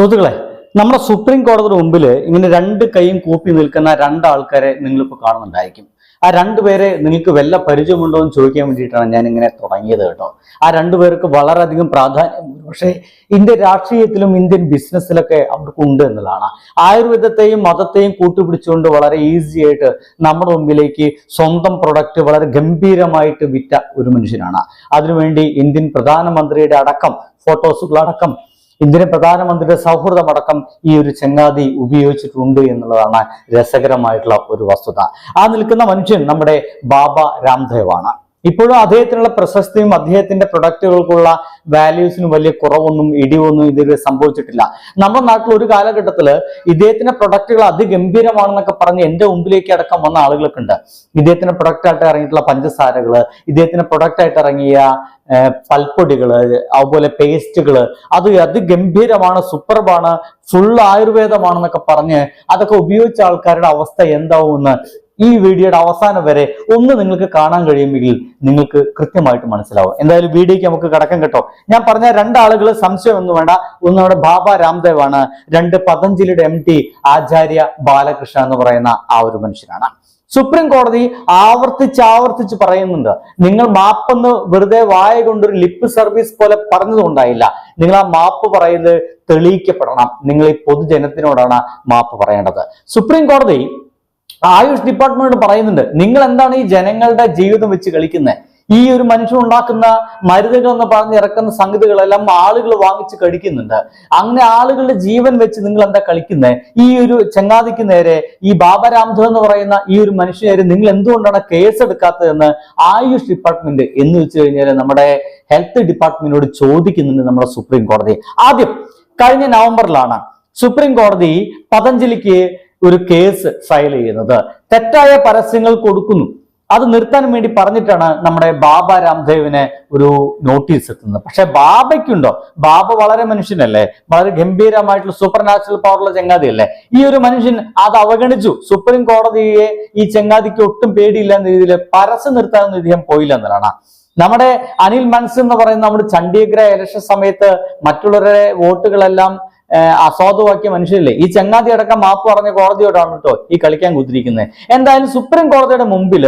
സുഹൃത്തുക്കളെ നമ്മുടെ സുപ്രീം കോടതിയുടെ മുമ്പിൽ ഇങ്ങനെ രണ്ട് കൈയും കൂപ്പി നിൽക്കുന്ന രണ്ടാൾക്കാരെ നിങ്ങളിപ്പോൾ കാണുന്നുണ്ടായിരിക്കും. ആ രണ്ടുപേരെ നിങ്ങൾക്ക് വല്ല പരിചയമുണ്ടോ എന്ന് ചോദിക്കാൻ വേണ്ടിയിട്ടാണ് ഞാൻ ഇങ്ങനെ തുടങ്ങിയത് കേട്ടോ. ആ രണ്ടുപേർക്ക് വളരെയധികം പ്രാധാന്യം. പക്ഷേ ഇന്ത്യൻ രാഷ്ട്രീയത്തിലും ഇന്ത്യൻ ബിസിനസ്സിലൊക്കെ അവർക്ക് ഉണ്ട് എന്നുള്ളതാണ്. ആയുർവേദത്തെയും മതത്തെയും കൂട്ടുപിടിച്ചുകൊണ്ട് വളരെ ഈസി ആയിട്ട് നമ്മുടെ മുമ്പിലേക്ക് സ്വന്തം പ്രൊഡക്റ്റ് വളരെ ഗംഭീരമായിട്ട് വിറ്റ ഒരു മനുഷ്യനാണ്. അതിനുവേണ്ടി ഇന്ത്യൻ പ്രധാനമന്ത്രിയുടെ അടക്കം ഫോട്ടോസുകളടക്കം ഇന്ത്യൻ പ്രധാനമന്ത്രിയുടെ സൗഹൃദമടക്കം ഈ ഒരു ചങ്ങാതി ഉപയോഗിച്ചിട്ടുണ്ട് എന്നുള്ളതാണ് രസകരമായിട്ടുള്ള ഒരു വസ്തുത. ആ നിൽക്കുന്ന മനുഷ്യൻ നമ്മുടെ ബാബ രാംദേവ് ആണ് ഇപ്പോഴും അദ്ദേഹത്തിനുള്ള പ്രശസ്തിയും അദ്ദേഹത്തിന്റെ പ്രൊഡക്റ്റുകൾക്കുള്ള വാല്യൂസിന് വലിയ കുറവൊന്നും ഇടിവൊന്നും ഇതുവരെ സംഭവിച്ചിട്ടില്ല. നമ്മുടെ നാട്ടിൽ ഒരു കാലഘട്ടത്തിൽ ഇദ്ദേഹത്തിന്റെ പ്രൊഡക്റ്റുകൾ അതിഗംഭീരമാണെന്നൊക്കെ പറഞ്ഞ് എന്റെ മുമ്പിലേക്ക് അടക്കം വന്ന ആളുകളൊക്കെ ഉണ്ട്. ഇദ്ദേഹത്തിന്റെ പ്രൊഡക്റ്റ് ആയിട്ട് ഇറങ്ങിയിട്ടുള്ള പഞ്ചസാരകൾ ഇദ്ദേഹത്തിന്റെ പ്രൊഡക്റ്റ് ആയിട്ട് ഇറങ്ങിയ പൽപ്പൊടികൾ അതുപോലെ പേസ്റ്റുകൾ അത് അതിഗംഭീരമാണ് സൂപ്പർബാണ് ഫുൾ ആയുർവേദമാണെന്നൊക്കെ പറഞ്ഞ് അതൊക്കെ ഉപയോഗിച്ച ആൾക്കാരുടെ അവസ്ഥ എന്താവുമെന്ന് ഈ വീഡിയോയുടെ അവസാനം വരെ ഒന്ന് നിങ്ങൾക്ക് കാണാൻ കഴിയുമെങ്കിൽ നിങ്ങൾക്ക് കൃത്യമായിട്ട് മനസ്സിലാവും. എന്തായാലും വീഡിയോയ്ക്ക് നമുക്ക് കടക്കം കേട്ടോ. ഞാൻ പറഞ്ഞ രണ്ടാളുകൾ സംശയം ഒന്നും വേണ്ട. ഒന്ന് നമ്മുടെ ബാബ രാംദേവ് ആണ് രണ്ട് പതഞ്ജലിയുടെ എം ടി ആചാര്യ ബാലകൃഷ്ണ എന്ന് പറയുന്ന ആ ഒരു മനുഷ്യനാണ്. സുപ്രീം കോടതി ആവർത്തിച്ച് ആവർത്തിച്ച് പറയുന്നുണ്ട്. നിങ്ങൾ മാപ്പെന്ന് വെറുതെ വായ കൊണ്ടൊരു ലിപ്പ് സർവീസ് പോലെ പറഞ്ഞതുകൊണ്ടായില്ല നിങ്ങൾ ആ മാപ്പ് പറയുന്നത് തെളിയിക്കപ്പെടണം. നിങ്ങൾ ഈ പൊതുജനത്തിനോടാണ് മാപ്പ് പറയേണ്ടത്. സുപ്രീം കോടതി ആയുഷ് ഡിപ്പാർട്ട്മെന്റ് പറയുന്നുണ്ട് നിങ്ങൾ എന്താണ് ഈ ജനങ്ങളുടെ ജീവിതം വെച്ച് കളിക്കുന്നത് ഈ ഒരു മനുഷ്യൻ ഉണ്ടാക്കുന്ന മരുന്നുകൾ എന്ന് പറഞ്ഞ് ഇറക്കുന്ന സംഗതികളെല്ലാം ആളുകൾ വാങ്ങിച്ച് കഴിക്കുന്നുണ്ട് അങ്ങനെ ആളുകളുടെ ജീവൻ വെച്ച് നിങ്ങൾ എന്താ കളിക്കുന്നത് ഈ ഒരു ചങ്ങാതിക്ക് നേരെ ഈ ബാബാരാംധു എന്ന് പറയുന്ന ഈ ഒരു മനുഷ്യനേരെ നിങ്ങൾ എന്തുകൊണ്ടാണ് കേസ് എടുക്കാത്തതെന്ന് ആയുഷ് ഡിപ്പാർട്ട്മെന്റ് എന്ന് വെച്ച് കഴിഞ്ഞാൽ നമ്മുടെ ഹെൽത്ത് ഡിപ്പാർട്ട്മെന്റിനോട് ചോദിക്കുന്നുണ്ട് നമ്മുടെ സുപ്രീം കോടതി. ആദ്യം കഴിഞ്ഞ നവംബറിലാണ് സുപ്രീം കോടതി പതഞ്ജലിക്ക് ഒരു കേസ് ഫയൽ ചെയ്യുന്നത്. തെറ്റായ പരസ്യങ്ങൾ കൊടുക്കുന്നു. അത് നിർത്താൻ വേണ്ടി പറഞ്ഞിട്ടാണ് നമ്മുടെ ബാബ രാംദേവിന് ഒരു നോട്ടീസ് എത്തുന്നത് പക്ഷെ ബാബയ്ക്കുണ്ടോ? ബാബ വളരെ മനുഷ്യനല്ലേ? വളരെ ഗംഭീരമായിട്ടുള്ള സൂപ്പർ നാച്ചുറൽ പവറുള്ള ചങ്ങാതിയല്ലേ? ഈ ഒരു മനുഷ്യൻ അത് അവഗണിച്ചു. സുപ്രീം കോടതിയെ ഈ ചങ്ങാതിക്ക് ഒട്ടും പേടിയില്ല എന്ന രീതിയിൽ പരസ്യം നിർത്താനൊന്നും ഇദ്ദേഹം പോയില്ല എന്നതാണ്. നമ്മുടെ അനിൽ മൻസ് എന്ന് പറയുന്ന നമ്മുടെ ചണ്ഡീഗഡ് ഇലക്ഷൻ സമയത്ത് മറ്റുള്ളവരുടെ വോട്ടുകളെല്ലാം അസാധുവാക്കിയ മനുഷ്യരില്ലേ? ഈ ചങ്ങാതി അടക്കം മാപ്പ് പറഞ്ഞ കോടതിയോടാണ് കേട്ടോ ഈ കളിക്കാൻ കുതിരിക്കുന്നത് എന്തായാലും സുപ്രീം കോടതിയുടെ മുമ്പിൽ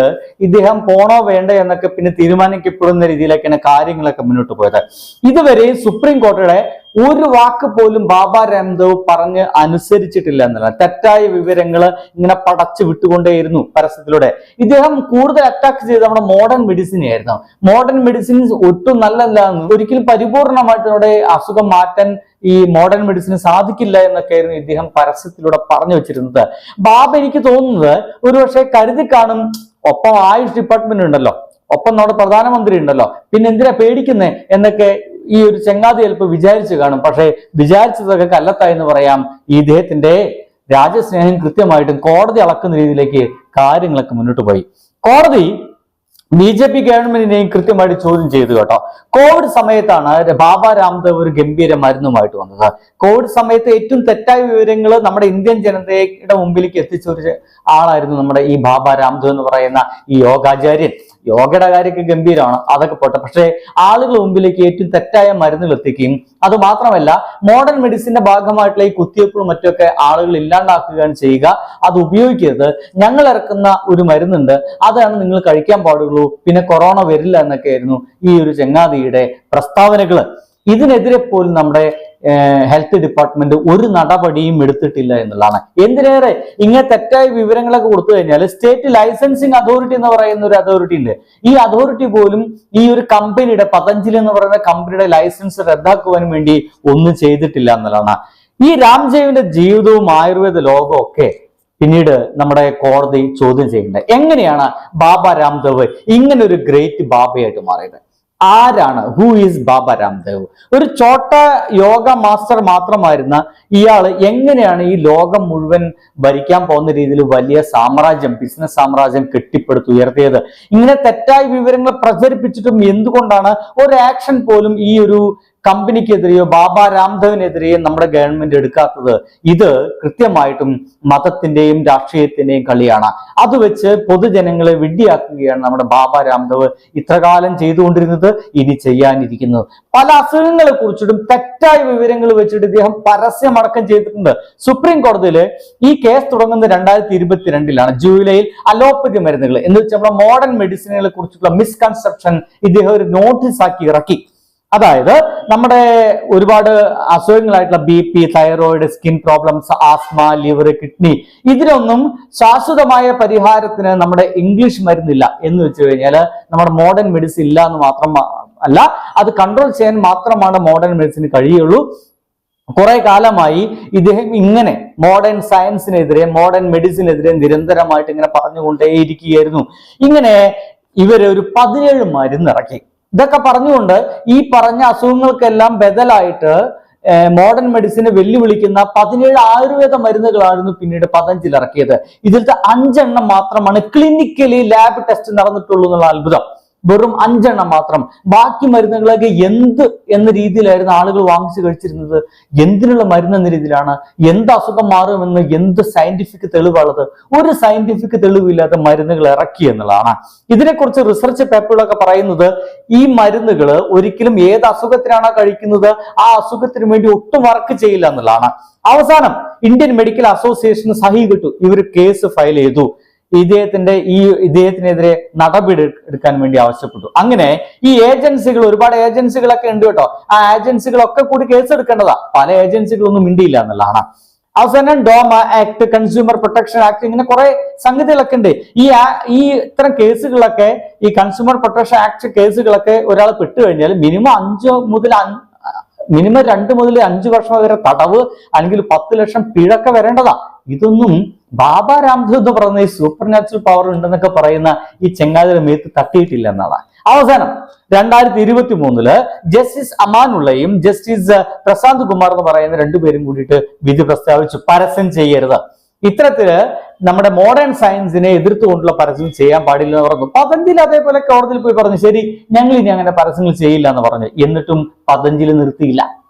ഇദ്ദേഹം പോണോ വേണ്ടോ എന്നൊക്കെ പിന്നെ തീരുമാനിക്കപ്പെടുന്ന രീതിയിലൊക്കെയാണ് കാര്യങ്ങളൊക്കെ മുന്നോട്ട് പോയത്. ഇതുവരെയും സുപ്രീം കോടതിയുടെ ഒരു വാക്ക് പോലും ബാബ രാംദേവ് പറഞ്ഞ് അനുസരിച്ചിട്ടില്ല എന്നുള്ള തെറ്റായ വിവരങ്ങൾ ഇങ്ങനെ പടച്ചു വിട്ടുകൊണ്ടേയിരുന്നു പരസ്യത്തിലൂടെ. ഇദ്ദേഹം കൂടുതൽ അറ്റാക്ക് ചെയ്ത് നമ്മുടെ മോഡേൺ മെഡിസിൻ ആയിരുന്നു. മോഡേൺ മെഡിസിൻസ് ഒട്ടും നല്ലല്ല ഒരിക്കലും പരിപൂർണമായിട്ട് നമ്മുടെ അസുഖം മാറ്റാൻ ഈ മോഡേൺ മെഡിസിന് സാധിക്കില്ല എന്നൊക്കെയായിരുന്നു ഇദ്ദേഹം പരസ്യത്തിലൂടെ പറഞ്ഞു വെച്ചിരുന്നത്. ബാബ എനിക്ക് തോന്നുന്നത് ഒരുപക്ഷെ കരുതി കാണും ഒപ്പം ആയുഷ് ഡിപ്പാർട്ട്മെന്റ് ഉണ്ടല്ലോ. ഒപ്പം നമ്മുടെ പ്രധാനമന്ത്രി ഉണ്ടല്ലോ. പിന്നെ എന്തിനാ പേടിക്കുന്നേ എന്നൊക്കെ ഈ ഒരു ചങ്ങാതി ചിലപ്പോൾ വിചാരിച്ചു കാണും. പക്ഷേ വിചാരിച്ചതൊക്കെ കല്ലത്തായി എന്ന് പറയാം. ഈ ഇദ്ദേഹത്തിന്റെ രാജ്യസ്നേഹം കൃത്യമായിട്ടും കോടതി അളക്കുന്ന രീതിയിലേക്ക് കാര്യങ്ങളൊക്കെ മുന്നോട്ട് പോയി. കോടതി ബി ജെ പി ഗവൺമെന്റിനെയും കൃത്യമായിട്ട് ചോദ്യം ചെയ്തു കേട്ടോ. കോവിഡ് സമയത്താണ് ബാബ രാംദേവ് ഒരു ഗംഭീര മരുന്നുമായിട്ട് വന്നത്. കോവിഡ് സമയത്ത് ഏറ്റവും തെറ്റായ വിവരങ്ങൾ നമ്മുടെ ഇന്ത്യൻ ജനതയുടെ മുമ്പിലേക്ക് എത്തിച്ച ഒരു ആളായിരുന്നു നമ്മുടെ ഈ ബാബ രാംദേവ് എന്ന് പറയുന്ന ഈ യോഗാചാര്യൻ. യോഗയുടെ കാര്യമൊക്കെ ഗംഭീരമാണ്. അതൊക്കെ പോട്ടെ. പക്ഷേ ആളുകൾ മുമ്പിലേക്ക് ഏറ്റവും തെറ്റായ മരുന്നുകൾ എത്തിക്കുകയും അത് മാത്രമല്ല മോഡേൺ മെഡിസിന്റെ ഭാഗമായിട്ടുള്ള ഈ കുത്തിവെപ്പും മറ്റൊക്കെ ആളുകൾ ഇല്ലാണ്ടാക്കുകയാണ് ചെയ്യുക. അത് ഉപയോഗിക്കരുത്. ഞങ്ങൾ ഇറക്കുന്ന ഒരു മരുന്നുണ്ട്. അതാണ് നിങ്ങൾ കഴിക്കാൻ പാടുള്ളൂ. പിന്നെ കൊറോണ വരില്ല എന്നൊക്കെ ആയിരുന്നു ഈ ഒരു ചങ്ങാതിയുടെ പ്രസ്താവനകൾ. ഇതിനെതിരെ പോലും നമ്മുടെ ഹെൽത്ത് ഡിപ്പാർട്ട്മെന്റ് ഒരു നടപടിയും എടുത്തിട്ടില്ല എന്നുള്ളതാണ്. എന്തിനേറെ ഇങ്ങനെ തെറ്റായ വിവരങ്ങളൊക്കെ കൊടുത്തു കഴിഞ്ഞാൽ സ്റ്റേറ്റ് ലൈസൻസിങ് അതോറിറ്റി എന്ന് പറയുന്ന ഒരു അതോറിറ്റി ഉണ്ട്. ഈ അതോറിറ്റി പോലും ഈ ഒരു കമ്പനിയുടെ പതഞ്ജലി എന്ന് പറയുന്ന കമ്പനിയുടെ ലൈസൻസ് റദ്ദാക്കുവാൻ വേണ്ടി ഒന്നും ചെയ്തിട്ടില്ല എന്നുള്ളതാണ്. ഈ രാംജീവിന്റെ ജീവിതവും ആയുർവേദ ലോകവും ഒക്കെ പിന്നീട് നമ്മുടെ കോടതി ചോദ്യം ചെയ്യേണ്ടത് എങ്ങനെയാണ് ബാബ രാംദേവ് ഇങ്ങനെ ഒരു ഗ്രേറ്റ് ബാബയായിട്ട് മാറിയത്? ആരാണ്? ഹു ഈസ് ബാബ രാംദേവ് ഒരു ചോട്ട യോഗ മാസ്റ്റർ മാത്രമായിരുന്ന ഇയാൾ എങ്ങനെയാണ് ഈ ലോകം മുഴുവൻ ഭരിക്കാൻ പോകുന്ന രീതിയിൽ വലിയ സാമ്രാജ്യം ബിസിനസ് സാമ്രാജ്യം കെട്ടിപ്പടുത്ത് ഉയർത്തിയത്? ഇങ്ങനെ തെറ്റായ വിവരങ്ങൾ പ്രചരിപ്പിച്ചിട്ടും എന്തുകൊണ്ടാണ്? ഒരു ആക്ഷൻ പോലും ഈ ഒരു കമ്പനിക്കെതിരെയോ ബാബ രാംദേവിനെതിരെയോ നമ്മുടെ ഗവൺമെന്റ് എടുക്കാത്തത് ഇത് കൃത്യമായിട്ടും മതത്തിന്റെയും രാഷ്ട്രീയത്തിന്റെയും കളിയാണ്. അത് വെച്ച് പൊതുജനങ്ങളെ വിഡ്ഢിയാക്കുകയാണ് നമ്മുടെ ബാബ രാംദേവ് ഇത്രകാലം ചെയ്തുകൊണ്ടിരുന്നത് ഇനി ചെയ്യാനിരിക്കുന്നത് പല അസുഖങ്ങളെ കുറിച്ചിട്ടും തെറ്റായ വിവരങ്ങൾ വെച്ചിട്ട് ഇദ്ദേഹം പരസ്യമടക്കം ചെയ്തിട്ടുണ്ട്. സുപ്രീം കോടതിയിൽ ഈ കേസ് തുടങ്ങുന്നത് രണ്ടായിരത്തി ഇരുപത്തിരണ്ടിലാണ് ജൂലൈയിൽ അലോപ്പതി മരുന്നുകൾ എന്ന് വെച്ചാൽ നമ്മുടെ മോഡേൺ മെഡിസിനുകളെ കുറിച്ചുള്ള മിസ്കൺസെപ്ഷൻ ഇദ്ദേഹം ഒരു നോട്ടീസ് ആക്കി ഇറക്കി. അതായത് നമ്മുടെ ഒരുപാട് അസുഖങ്ങളായിട്ടുള്ള B P thyroid skin problems asthma liver kidney ഇതിനൊന്നും ശാശ്വതമായ പരിഹാരത്തിന് നമ്മുടെ ഇംഗ്ലീഷ് മരുന്നില്ല എന്ന് വെച്ച് കഴിഞ്ഞാൽ നമ്മുടെ മോഡേൺ മെഡിസിൻ ഇല്ല എന്ന് മാത്രം അല്ല അത് കൺട്രോൾ ചെയ്യാൻ മാത്രമാണ് മോഡേൺ മെഡിസിന് കഴിയുള്ളൂ. കുറെ കാലമായി ഇദ്ദേഹം ഇങ്ങനെ മോഡേൺ സയൻസിനെതിരെ മോഡേൺ മെഡിസിനെതിരെ നിരന്തരമായിട്ട് ഇങ്ങനെ പറഞ്ഞുകൊണ്ടേയിരിക്കുകയായിരുന്നു. ഇങ്ങനെ ഇവർ ഒരു പതിനേഴ് മരുന്ന് ഇറക്കി ഇതൊക്കെ പറഞ്ഞുകൊണ്ട് ഈ പറഞ്ഞ അസുഖങ്ങൾക്കെല്ലാം ബദലായിട്ട് മോഡേൺ മെഡിസിനെ വെല്ലുവിളിക്കുന്ന പതിനേഴ് ആയുർവേദ മരുന്നുകളായിരുന്നു പിന്നീട് പതഞ്ജലി ഇറക്കിയത് ഇതിലത്തെ അഞ്ചെണ്ണം മാത്രമാണ് ക്ലിനിക്കലി ലാബ് ടെസ്റ്റ് നടന്നിട്ടുള്ളൂ എന്നുള്ള അത്ഭുതം. വെറും അഞ്ചെണ്ണം മാത്രം. ബാക്കി മരുന്നുകളൊക്കെ എന്ത് എന്ന രീതിയിലായിരുന്നു ആളുകൾ വാങ്ങിച്ചു കഴിച്ചിരുന്നത്. എന്തിനുള്ള മരുന്ന് എന്ന രീതിയിലാണ്. എന്ത് അസുഖം മാറുമെന്ന് എന്ത് സയന്റിഫിക് തെളിവുള്ളത് ഒരു സയന്റിഫിക് തെളിവില്ലാത്ത മരുന്നുകൾ ഇറക്കി എന്നുള്ളതാണ്. ഇതിനെക്കുറിച്ച് റിസർച്ച് പേപ്പറുകളൊക്കെ പറയുന്നത് ഈ മരുന്നുകൾ ഒരിക്കലും ഏത് അസുഖത്തിനാണോ കഴിക്കുന്നത് ആ അസുഖത്തിന് വേണ്ടി ഒട്ടും വർക്ക് ചെയ്യില്ല എന്നുള്ളതാണ്. അവസാനം ഇന്ത്യൻ മെഡിക്കൽ അസോസിയേഷൻ സഹി കിട്ടു. ഇവർ കേസ് ഫയൽ ചെയ്തു. ഇദ്ദേഹത്തിന്റെ ഈ ഇദ്ദേഹത്തിനെതിരെ നടപടി എടുക്കാൻ വേണ്ടി ആവശ്യപ്പെട്ടു. അങ്ങനെ ഈ ഏജൻസികൾ ഒരുപാട് ഏജൻസികളൊക്കെ ഉണ്ട് കേട്ടോ. ആ ഏജൻസികളൊക്കെ കൂടി കേസ് എടുക്കേണ്ടതാ. പല ഏജൻസികളൊന്നും മിണ്ടിയില്ല എന്നുള്ളതാണ്. അവസാനം ഡോമ ആക്ട് കൺസ്യൂമർ പ്രൊട്ടക്ഷൻ ആക്ട് ഇങ്ങനെ കുറെ സംഗതികളൊക്കെ ഉണ്ട്. ഈ ഈ ഇത്തരം കേസുകളൊക്കെ ഈ കൺസ്യൂമർ പ്രൊട്ടക്ഷൻ ആക്ട് കേസുകളൊക്കെ ഒരാൾ പെട്ടു കഴിഞ്ഞാൽ മിനിമം അഞ്ചോ മുതൽ മിനിമം രണ്ട് മുതൽ അഞ്ചു വർഷം വരെ തടവ് അല്ലെങ്കിൽ പത്ത് ലക്ഷം പിഴക്ക വരേണ്ടതാ. ഇതൊന്നും ബാബ രാംദേവ് എന്ന് പറയുന്ന ഈ സൂപ്പർ നാച്ചുറൽ പവർ ഉണ്ടെന്നൊക്കെ പറയുന്ന ഈ ചെങ്ങാതിയുടെ മേത്ത് തട്ടിയിട്ടില്ല എന്നതാണ് അവസാനം രണ്ടായിരത്തി ഇരുപത്തി മൂന്നിൽ ജസ്റ്റിസ് അമാനുള്ളയും ജസ്റ്റിസ് പ്രശാന്ത് കുമാർ എന്ന് പറയുന്ന രണ്ടുപേരും കൂടിയിട്ട് വിധി പ്രസ്താവിച്ചു. പരസ്യം ചെയ്യരുത്. ഇത്തരത്തിൽ നമ്മുടെ മോഡേൺ സയൻസിനെ എതിർത്തുകൊണ്ടുള്ള പരസ്യം ചെയ്യാൻ പാടില്ല എന്ന് പറഞ്ഞു. പതഞ്ജലി അതേപോലെ കോടതിയിൽ പോയി പറഞ്ഞു ശരി ഞങ്ങൾ ഇനി അങ്ങനെ പരസ്യങ്ങൾ ചെയ്യില്ല എന്ന് പറഞ്ഞു. എന്നിട്ടും പതഞ്ജലി നിർത്തിയില്ല.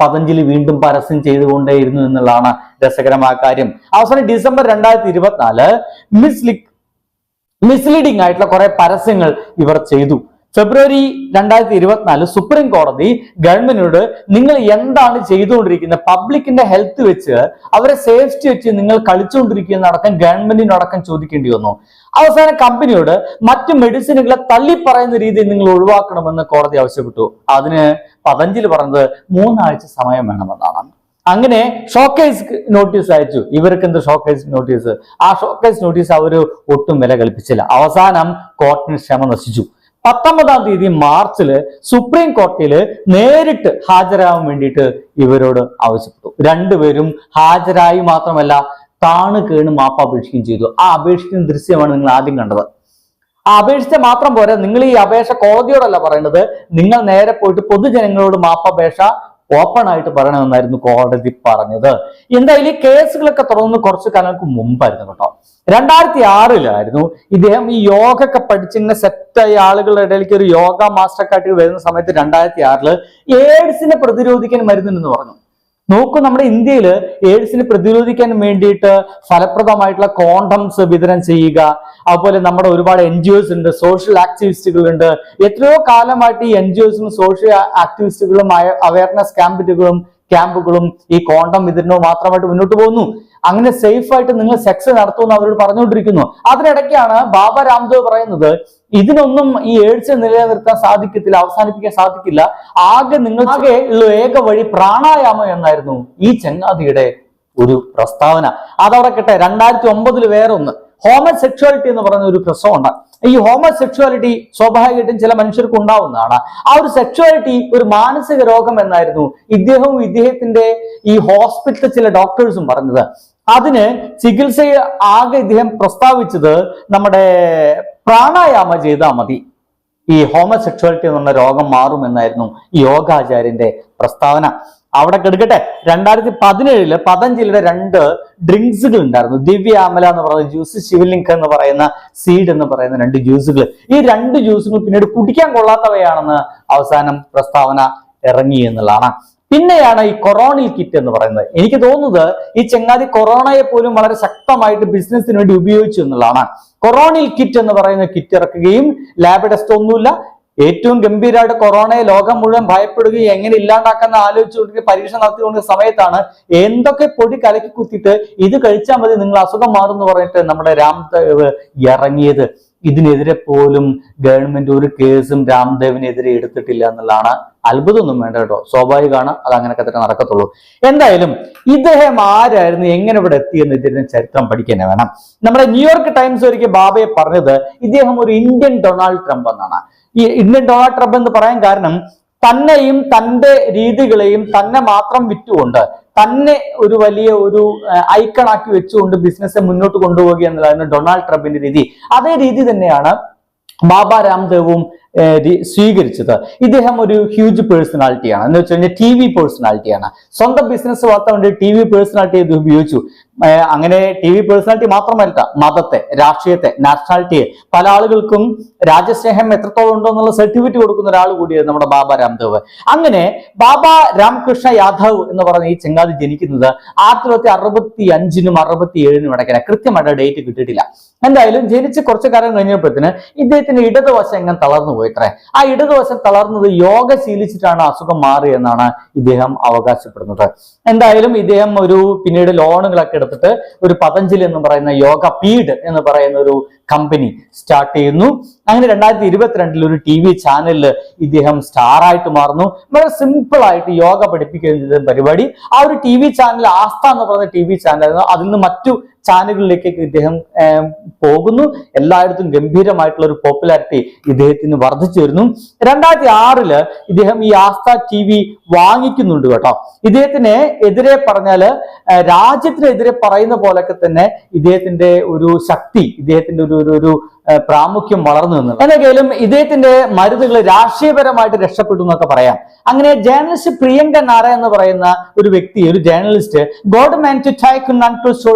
പതഞ്ജലി വീണ്ടും പരസ്യം ചെയ്തുകൊണ്ടേയിരുന്നു എന്നുള്ളതാണ് രസകരമായ കാര്യം. അവസാനം ഡിസംബർ രണ്ടായിരത്തി ഇരുപത്തിനാല് മിസ്ലി മിസ്ലീഡിംഗ് ആയിട്ടുള്ള കുറെ പരസ്യങ്ങൾ ഇവർ ചെയ്തു. ഫെബ്രുവരി രണ്ടായിരത്തി ഇരുപത്തിനാല് സുപ്രീം കോടതി ഗവൺമെന്റിനോട് നിങ്ങൾ എന്താണ് ചെയ്തുകൊണ്ടിരിക്കുന്നത്? പബ്ലിക്കിന്റെ ഹെൽത്ത് വെച്ച് അവരെ സേഫ്റ്റി വെച്ച് നിങ്ങൾ കളിച്ചുകൊണ്ടിരിക്കുന്ന അടക്കം ഗവൺമെന്റിനടക്കം ചോദിക്കേണ്ടി വന്നു. അവസാന കമ്പനിയോട് മറ്റു മെഡിസിനുകളെ തള്ളി പറയുന്ന രീതിയിൽ നിങ്ങൾ ഒഴിവാക്കണമെന്ന് കോടതി ആവശ്യപ്പെട്ടു. അതിന് പതഞ്ജലി പറഞ്ഞത് മൂന്നാഴ്ച സമയം വേണമെന്നാണ്. അങ്ങനെ ഷോക്കേസ് നോട്ടീസ് അയച്ചു. ഇവർക്ക് എന്ത് ഷോക്കേസ് നോട്ടീസ് ആ ഷോക്കേസ് നോട്ടീസ് അവർ ഒട്ടും വില കൽപ്പിച്ചില്ല. അവസാനം കോർട്ടിന് ക്ഷമ നശിച്ചു. പത്തൊമ്പതാം തീയതി മാർച്ചിൽ സുപ്രീം കോടതിയിൽ നേരിട്ട് ഹാജരാകാൻ വേണ്ടിയിട്ട് ഇവരോട് ആവശ്യപ്പെട്ടു. രണ്ടുപേരും ഹാജരായി മാത്രമല്ല താണ് കേണ് മാപ്പ് അപേക്ഷിക്കുകയും ചെയ്തു. ആ അപേക്ഷിക്കുന്ന ദൃശ്യമാണ് നിങ്ങൾ ആദ്യം കണ്ടത്. ആ അപേക്ഷിച്ച മാത്രം പോരാ നിങ്ങൾ ഈ അപേക്ഷ കോടതിയോടല്ല പറയുന്നത് നിങ്ങൾ നേരെ പോയിട്ട് പൊതുജനങ്ങളോട് മാപ്പപേക്ഷ ഓപ്പൺ ആയിട്ട് പറയണമെന്നായിരുന്നു കോടതി പറഞ്ഞത്. എന്തായാലും കേസുകളൊക്കെ തുടർന്ന് കുറച്ച് കാലങ്ങൾക്ക് മുമ്പായിരുന്നു കേട്ടോ. രണ്ടായിരത്തി ആറിലായിരുന്നു ഇദ്ദേഹം ഈ യോഗ ഒക്കെ പഠിച്ചിങ്ങനെ സെറ്റായി ആളുകളുടെ ഇടയിലേക്ക് ഒരു യോഗ മാസ്റ്റർ കാട്ടി വരുന്ന സമയത്ത് രണ്ടായിരത്തി ആറിൽ എയ്ഡ്സിനെ പ്രതിരോധിക്കാൻ മരുന്നുണ്ടെന്ന് പറഞ്ഞു. നോക്കൂ നമ്മുടെ ഇന്ത്യയിൽ എയ്ഡ്സിനെ പ്രതിരോധിക്കാൻ വേണ്ടിയിട്ട് ഫലപ്രദമായിട്ടുള്ള കോണ്ടംസ് വിതരണം ചെയ്യുക. അതുപോലെ നമ്മുടെ ഒരുപാട് എൻ ജി ഒസ് ഉണ്ട് സോഷ്യൽ ആക്ടിവിസ്റ്റുകൾ ഉണ്ട്. എത്രയോ കാലമായിട്ട് ഈ എൻ ജി ഒസും സോഷ്യൽ ആക്ടിവിസ്റ്റുകളും അവയർനെസ് ക്യാമ്പുകളും ക്യാമ്പുകളും ഈ കോണ്ടം വിതരണവും മാത്രമായിട്ട് മുന്നോട്ട് പോകുന്നു. അങ്ങനെ സേഫ് ആയിട്ട് നിങ്ങൾ സെക്സ് നടത്തുമെന്ന് അവരോട് പറഞ്ഞുകൊണ്ടിരിക്കുന്നു. അതിനിടയ്ക്കാണ് ബാബ രാംദേവ് പറയുന്നത് ഇതിനൊന്നും ഈ എയ്ഡ്സ് നിലനിർത്താൻ സാധിക്കത്തില്ല അവസാനിപ്പിക്കാൻ സാധിക്കില്ല. ആകെ നിങ്ങൾക്ക് ഉള്ള ഏക വഴി പ്രാണായാമം എന്നായിരുന്നു ഈ ചങ്ങാതിയുടെ ഒരു പ്രസ്താവന. അതവിടെ കിട്ടെ രണ്ടായിരത്തി ഒമ്പതിൽ വേറെ ഒന്ന് ഹോമസെക്ഷുവാലിറ്റി എന്ന് പറയുന്ന ഒരു പ്രശ്നമുണ്ട് ഈ ഹോമസെക്ഷുവാലിറ്റി സ്വാഭാവികമായിട്ടും ചില മനുഷ്യർക്ക് ഉണ്ടാവുന്നതാണ്. ആ ഒരു സെക്ഷുവാലിറ്റി ഒരു മാനസിക രോഗം എന്നായിരുന്നു ഇദ്ദേഹവും ഇദ്ദേഹത്തിന്റെ ഈ ഹോസ്പിറ്റലിലെ ചില ഡോക്ടേഴ്സും പറഞ്ഞത്. അതിന് ചികിത്സയെ ആകെ ഇദ്ദേഹം പ്രസ്താവിച്ചത് നമ്മുടെ പ്രാണായാമ ചെയ്താൽ മതി. ഈ ഹോമസെക്ഷുവാലിറ്റി എന്നുള്ള രോഗം മാറുമെന്നായിരുന്നു യോഗാചാര്യന്റെ പ്രസ്താവന. അവിടെ കെടുക്കട്ടെ രണ്ടായിരത്തി പതിനേഴിൽ പതഞ്ജലിയുടെ രണ്ട് ഡ്രിങ്ക്സുകൾ ഉണ്ടായിരുന്നു ദിവ്യ അമല എന്ന് പറയുന്ന ജ്യൂസ് ശിവലിംഗ് എന്ന് പറയുന്ന സീഡ് എന്ന് പറയുന്ന രണ്ട് ജ്യൂസുകൾ ഈ രണ്ട് ജ്യൂസുകൾ പിന്നീട് കുടിക്കാൻ കൊള്ളാത്തവയാണെന്ന് അവസാനം പ്രസ്താവന ഇറങ്ങി എന്നുള്ളതാണ്. പിന്നെയാണ് ഈ കൊറോണിൽ കിറ്റ് എന്ന് പറയുന്നത്. എനിക്ക് തോന്നുന്നത് ഈ ചെങ്ങാതി കൊറോണയെ പോലും വളരെ ശക്തമായിട്ട് ബിസിനസിന് വേണ്ടി ഉപയോഗിച്ചു എന്നുള്ളതാണ്. കൊറോണിൽ കിറ്റ് എന്ന് പറയുന്ന കിറ്റ് ഇറക്കുകയും ലാബ് ടെസ്റ്റ് ഒന്നുമില്ല ഏറ്റവും ഗംഭീരമായിട്ട് കൊറോണയെ ലോകം മുഴുവൻ ഭയപ്പെടുകയും എങ്ങനെ ഇല്ലാണ്ടാക്കാന്ന് ആലോചിച്ചുകൊണ്ട് പരീക്ഷ നടത്തിക്കൊണ്ട സമയത്താണ് എന്തൊക്കെ പൊടി കലക്കി കുത്തിയിട്ട് ഇത് കഴിച്ചാൽ മതി നിങ്ങൾ അസുഖം മാറും എന്ന് പറഞ്ഞിട്ട് നമ്മുടെ രാംദേവ് ഇറങ്ങിയത്. ഇതിനെതിരെ പോലും ഗവൺമെന്റ് ഒരു കേസും രാംദേവിനെതിരെ എടുത്തിട്ടില്ല എന്നുള്ളതാണ് അത്ഭുതമൊന്നും വേണ്ട കേട്ടോ. സ്വാഭാവികമാണ് അത് അങ്ങനെയൊക്കെ തന്നെ നടക്കത്തുള്ളൂ. എന്തായാലും ഇദ്ദേഹം ആരായിരുന്നു എങ്ങനെ ഇവിടെ എത്തിയെന്ന് ഇതിന്റെ ചരിത്രം പഠിക്കാൻ വേണം. നമ്മുടെ ന്യൂയോർക്ക് ടൈംസ് ഒരിക്കൽ ബാബയെ പറഞ്ഞത് ഇദ്ദേഹം ഒരു ഇന്ത്യൻ ഡൊണാൾഡ് ട്രംപ് എന്നാണ്. ഈ ഇന്ത്യൻ ഡൊണാൾഡ് ട്രംപ് എന്ന് പറയാൻ കാരണം തന്നെയും തന്റെ രീതികളെയും തന്നെ മാത്രം വിറ്റുകൊണ്ട് തന്നെ ഒരു വലിയ ഒരു ഐക്കണാക്കി വെച്ചുകൊണ്ട് ബിസിനസ് മുന്നോട്ട് കൊണ്ടുപോകുക എന്നുള്ളതാണ് ഡൊണാൾഡ് ട്രംപിന്റെ രീതി. അതേ രീതി തന്നെയാണ് ബാബ രാംദേവും സ്വീകരിച്ചത്. ഇദ്ദേഹം ഒരു ഹ്യൂജ് പേഴ്സണാലിറ്റിയാണ് എന്ന് വെച്ച് കഴിഞ്ഞാൽ ടി വി പേഴ്സണാലിറ്റിയാണ് സ്വന്തം ബിസിനസ് വളർത്താൻ വേണ്ടി ടി വി പേഴ്സണാലിറ്റി ഇത് ഉപയോഗിച്ചു. അങ്ങനെ ടി വി പേഴ്സണാലിറ്റി മാത്രമല്ല മതത്തെ രാഷ്ട്രീയത്തെ നാഷണാലിറ്റിയെ പല ആളുകൾക്കും രാജ്യസ്നേഹം എത്രത്തോളം ഉണ്ടോ എന്നുള്ള സർട്ടിഫിക്കറ്റ് കൊടുക്കുന്ന ഒരാൾ കൂടിയായിരുന്നു നമ്മുടെ ബാബ രാംദേവ്. അങ്ങനെ ബാബ രാംകൃഷ്ണ യാദവ് എന്ന് പറഞ്ഞ ഈ ചെങ്ങാതി ജനിക്കുന്നത് ആയിരത്തി തൊള്ളായിരത്തി അറുപത്തി അഞ്ചിനും അറുപത്തി ഏഴിനും ഇടയ്ക്കാണ് കൃത്യമായിട്ട് ഡേറ്റ് കിട്ടിയിട്ടില്ല. എന്തായാലും ജനിച്ച് കുറച്ചു കാലം കഴിഞ്ഞപ്പോഴത്തേന് ഇദ്ദേഹത്തിന്റെ ഇടതുവശം എങ്ങനെ തളർന്നു പോയിത്രേ. ആ ഇടതുവശം തളർന്നത് യോഗ ശീലിച്ചിട്ടാണ് അസുഖം മാറിയെന്നാണ് ഇദ്ദേഹം അവകാശപ്പെടുന്നത്. എന്തായാലും ഇദ്ദേഹം ഒരു പിന്നീട് ലോണുകളൊക്കെ എടുത്തിട്ട് ഒരു പതഞ്ജലി എന്ന് പറയുന്ന യോഗ പീഡ് എന്ന് പറയുന്ന ഒരു കമ്പനി സ്റ്റാർട്ട് ചെയ്യുന്നു. അങ്ങനെ രണ്ടായിരത്തി ഇരുപത്തിരണ്ടിൽ ഒരു ടി വി ചാനലിൽ ഇദ്ദേഹം സ്റ്റാറായിട്ട് മാറുന്നു. വളരെ സിമ്പിൾ ആയിട്ട് യോഗ പഠിപ്പിക്കുന്ന പരിപാടി. ആ ഒരു ടി വി ചാനൽ ആസ്ഥ എന്ന് പറയുന്ന ടി വി ചാനലായിരുന്നു അതിൽ നിന്ന് മറ്റു ചാനലുകളിലേക്കൊക്കെ ഇദ്ദേഹം പോകുന്നു. എല്ലായിടത്തും ഗംഭീരമായിട്ടുള്ള ഒരു പോപ്പുലാരിറ്റി ഇദ്ദേഹത്തിന് വർദ്ധിച്ചു വരുന്നു. രണ്ടായിരത്തി ആറിൽ ഇദ്ദേഹം ഈ ആസ്ഥ ടി വി വാങ്ങിക്കുന്നുണ്ട് കേട്ടോ. ഇദ്ദേഹത്തിന് എതിരെ പറഞ്ഞാൽ രാജ്യത്തിനെതിരെ പറയുന്ന പോലൊക്കെ തന്നെ ഇദ്ദേഹത്തിന്റെ ഒരു ശക്തി ഇദ്ദേഹത്തിന്റെ ഒരു ഒരു പ്രാമുഖ്യം വളർന്നു നിന്നത് എന്തെങ്കിലും ഇദ്ദേഹത്തിന്റെ മരുന്നുകൾ രാഷ്ട്രീയപരമായിട്ട് രക്ഷപ്പെട്ടു എന്നൊക്കെ പറയാം. അങ്ങനെ ജേർണലിസ്റ്റ് പ്രിയങ്ക നാര എന്ന് പറയുന്ന ഒരു വ്യക്തി ഒരു journalist god man to tycoon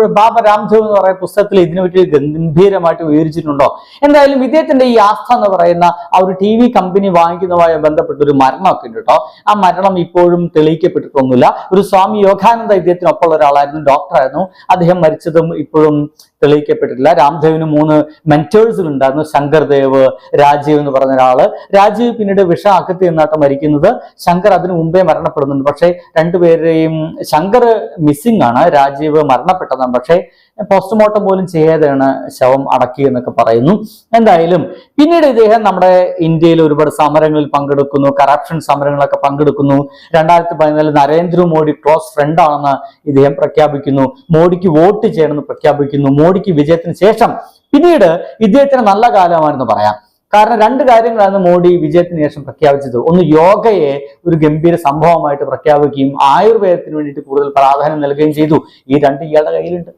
Baba Ramdev എന്ന് പറയുന്ന പുസ്തകത്തിൽ ഇതിനെ പറ്റി ഗംഭീരമായിട്ട് വിവരിച്ചിട്ടുണ്ടോ? എന്തായാലും ഇദ്ദേഹത്തിന്റെ ഈ ആസ്ഥ എന്ന് പറയുന്ന ആ ഒരു ടി വി കമ്പനി വാങ്ങിക്കുന്നതുമായി ബന്ധപ്പെട്ട ഒരു മരണമൊക്കെ ഉണ്ട് കേട്ടോ. ആ മരണം ഇപ്പോഴും തെളിയിക്കപ്പെട്ടിട്ടൊന്നുമില്ല. ഒരു സ്വാമി യോഗാനന്ദ ഇദ്ദേഹത്തിനൊപ്പം ഉള്ള ഒരാളായിരുന്നു ഡോക്ടറായിരുന്നു. അദ്ദേഹം മരിച്ചതും ഇപ്പോഴും തെളിയിക്കപ്പെട്ടിട്ടില്ല. രാംദേവിന് മൂന്ന് മെന്റേഴ്സുകൾ ഉണ്ടായിരുന്നു ശങ്കർ ദേവ് രാജീവ് എന്ന് പറഞ്ഞ ഒരാൾ. രാജീവ് പിന്നീട് വിഷ അകത്തി നിന്നാട്ട് മരിക്കുന്നത് ശങ്കർ അതിനു മുമ്പേ മരണപ്പെടുന്നുണ്ട്. പക്ഷേ രണ്ടുപേരെയും ശങ്കർ മിസ്സിംഗ് ആണ്. രാജീവ് മരണപ്പെട്ടതാണ്. പക്ഷേ പോസ്റ്റ്മോർട്ടം പോലും ചെയ്യാതെയാണ് ശവം അടക്കി എന്നൊക്കെ പറയുന്നു. എന്തായാലും പിന്നീട് ഇദ്ദേഹം നമ്മുടെ ഇന്ത്യയിൽ ഒരുപാട് സമരങ്ങളിൽ പങ്കെടുക്കുന്നു കറപ്ഷൻ സമരങ്ങളൊക്കെ പങ്കെടുക്കുന്നു. രണ്ടായിരത്തി പതിനാലിൽ നരേന്ദ്രമോദി ക്ലോസ് ഫ്രണ്ട് ആണെന്ന് ഇദ്ദേഹം പ്രഖ്യാപിക്കുന്നു. മോഡിക്ക് വോട്ട് ചെയ്യണമെന്ന് പ്രഖ്യാപിക്കുന്നു. മോഡിക്ക് വിജയത്തിന് ശേഷം പിന്നീട് ഇദ്ദേഹത്തിന് നല്ല കാലമാണെന്ന് പറയാം. കാരണം രണ്ട് കാര്യങ്ങളാണ് മോഡി വിജയത്തിന് ശേഷം പ്രഖ്യാപിച്ചത്. ഒന്ന് യോഗയെ ഒരു ഗംഭീര സംഭവമായിട്ട് പ്രഖ്യാപിക്കുകയും ആയുർവേദത്തിന് വേണ്ടിയിട്ട് കൂടുതൽ പ്രാധാന്യം നൽകുകയും ചെയ്തു. ഈ രണ്ട് ഇയാളുടെ കയ്യിലുണ്ട്.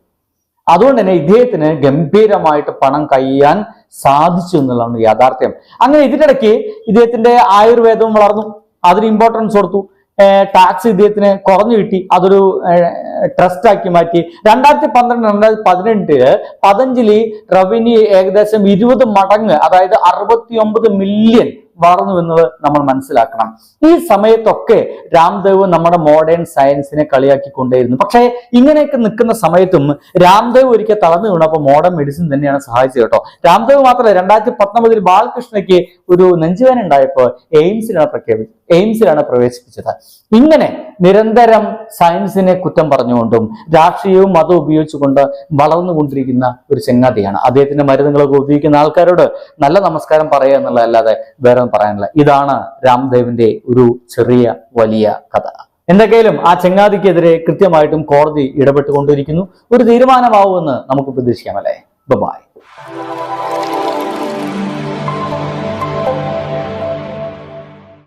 അതുകൊണ്ട് തന്നെ ഇദ്ദേഹത്തിന് ഗംഭീരമായിട്ട് പണം കയ്യാൻ സാധിച്ചു എന്നുള്ളതാണ് യാഥാർത്ഥ്യം. അങ്ങനെ ഇതിനിടയ്ക്ക് ഇദ്ദേഹത്തിന്റെ ആയുർവേദവും വളർന്നു. അതിന് ഇമ്പോർട്ടൻസ് കൊടുത്തു. ടാക്സ് ഇദ്ദേഹത്തിന് കുറഞ്ഞു കിട്ടി. അതൊരു ട്രസ്റ്റ് ആക്കി മാറ്റി. രണ്ടായിരത്തി പന്ത്രണ്ട് രണ്ടായിരത്തി പതിനെട്ടിൽ പതഞ്ജലി റവന്യൂ ഏകദേശം ഇരുപത് മടങ്ങ് അതായത് അറുപത്തി മില്യൺ വളർന്നു എന്നത് നമ്മൾ മനസ്സിലാക്കണം. ഈ സമയത്തൊക്കെ രാംദേവ് നമ്മുടെ മോഡേൺ സയൻസിനെ കളിയാക്കിക്കൊണ്ടേയിരുന്നു. പക്ഷേ ഇങ്ങനെയൊക്കെ നിൽക്കുന്ന സമയത്തും രാംദേവ് ഒരിക്കൽ തളർന്നു വീണപ്പോൾ മോഡേൺ മെഡിസിൻ തന്നെയാണ് സഹായിച്ചത് കേട്ടോ. രാംദേവ് മാത്രമല്ല രണ്ടായിരത്തി പത്തൊമ്പതിൽ ബാലകൃഷ്ണയ്ക്ക് ഒരു നെഞ്ചുവേന ഉണ്ടായപ്പോൾ എയിംസിലാണ് പ്രഖ്യാപിച്ചത്. എയിംസിലാണ് പ്രവേശിപ്പിച്ചത്. ഇങ്ങനെ നിരന്തരം സയൻസിനെ കുറ്റം പറഞ്ഞുകൊണ്ടും രാഷ്ട്രീയവും മതവും ഉപയോഗിച്ചുകൊണ്ട് വളർന്നുകൊണ്ടിരിക്കുന്ന ഒരു ചെങ്ങാതിയാണ്. അദ്ദേഹത്തിന്റെ മരുന്നുകളൊക്കെ ഉപയോഗിക്കുന്ന ആൾക്കാരോട് നല്ല നമസ്കാരം പറയുക എന്നുള്ളതല്ലാതെ വേറെ ഒന്നും പറയാനില്ല. ഇതാണ് രാംദേവിന്റെ ഒരു ചെറിയ വലിയ കഥ. എന്തൊക്കെയാലും ആ ചെങ്ങാതിക്കെതിരെ കൃത്യമായിട്ടും കോടതി ഇടപെട്ടുകൊണ്ടിരിക്കുന്നു. ഒരു തീരുമാനമാവുമെന്ന് നമുക്ക് പ്രതീക്ഷിക്കാം അല്ലേ? ബൈ